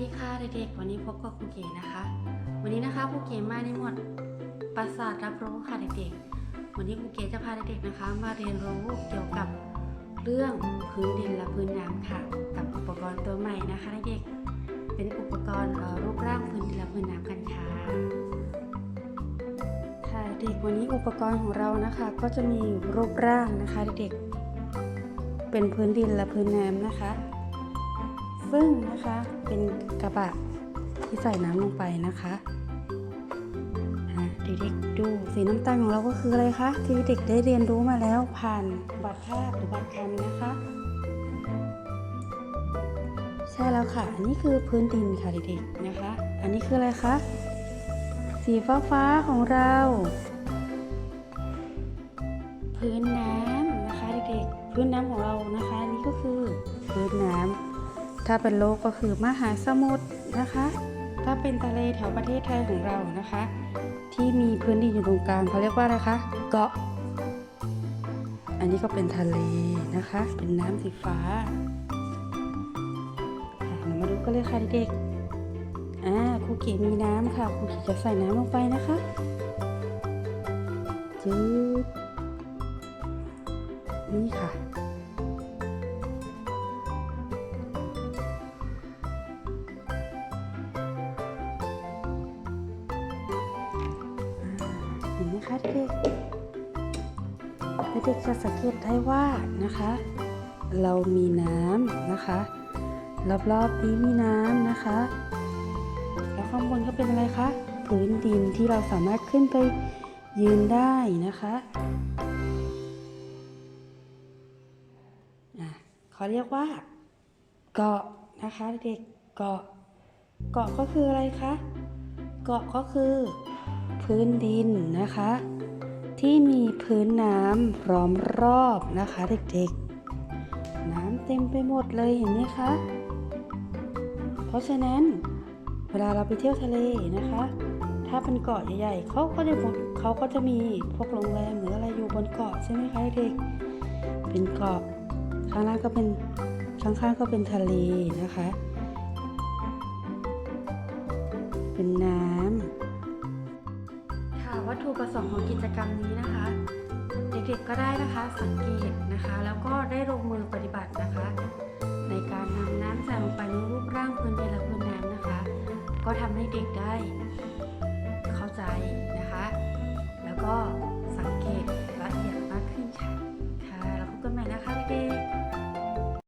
ดีค่ะเด็กๆ วันนี้พบกับครูเก๋นะคะ วันนี้นะคะครูเก๋มาในหมวดประสาทรับรู้ค่ะเด็กๆ วันนี้ครูเก๋จะพาเด็กๆนะคะ มาเรียนรู้เกี่ยวกับเรื่องพื้นดินและพื้นน้ำค่ะ กับอุปกรณ์ตัวใหม่นะคะเด็กๆเป็นอุปกรณ์รูปร่างพื้นดินและพื้นน้ำกันค่ะค่ะเด็กวันนี้อุปกรณ์ของเรานะคะ ก็จะมีรูปร่างนะคะเด็กๆเป็นพื้นดินและพื้นน้ำนะคะ ซึ่งนะคะเป็นกระบะที่ใส่น้ำลงไปนะคะอะเด็กๆดูสีน้ำตาลของเราก็คืออะไรคะที่เด็กได้เรียนรู้มาแล้วผ่านบัตรภาพหรือบัตรคำนะคะ ใช่แล้วค่ะ อันนี้คือพื้นดินค่ะเด็กๆนะคะ อันนี้คืออะไรคะสีฟ้าฟ้าๆของเรา พื้นน้ำนะคะเด็กๆพื้นน้ำของเรานะคะอันนี้ก็คือพื้นน้ำ ถ้าเป็นโลกก็คือมหาสมุทรนะคะ ถ้าเป็นทะเลแถวประเทศไทยของเรานะคะ ที่มีพื้นดินอยู่ตรงกลางเขาเรียกว่าอะไรคะเกาะ อันนี้ก็เป็นทะเลนะคะ เป็นน้ำสีฟ้าค่ะเรามาดูกันเลยค่ะเด็กๆอ่าครูก๋มีน้ำค่ะครูก๋จะใส่น้ำลงไปนะคะจืดนี่ค่ะ เห็นไหมคะเด็กเด็กจะสังเกตได้ว่านะคะ เรามีน้ำนะคะรอบๆนี้มีน้ำนะคะ แล้วข้างบนก็เป็นอะไรคะพื้นดินที่เราสามารถขึ้นไปยืนได้นะคะอะเขาเรียกว่า เกาะนะคะเด็กเกาะ เกาะก็คืออะไรคะ เกาะก็คือ พื้นดินนะคะ ที่มีพื้นน้ำล้อมรอบนะคะเด็กๆ น้ำเต็มไปหมดเลยเห็นไหมคะ เพราะฉะนั้นเวลาเราไปเที่ยวทะเลนะคะ ถ้าเป็นเกาะใหญ่ๆเขาก็จะเขาก็จะมีพวกโรงแรมหรืออะไรอยู่บนเกาะใช่ไหมคะเด็กเป็นเกาะข้างล่างก็เป็นข้างๆก็เป็นทะเลนะคะ เป็นน้ำ วัตถุประสงค์ของกิจกรรมนี้นะคะ เด็กๆก็ได้นะคะสังเกตนะคะ แล้วก็ได้ลงมือปฏิบัตินะคะ ในการนำน้ำใส่ลงไปในรูปร่างพื้นดินและพื้นน้ำนะคะ ก็ทำให้เด็กได้เข้าใจนะคะ แล้วก็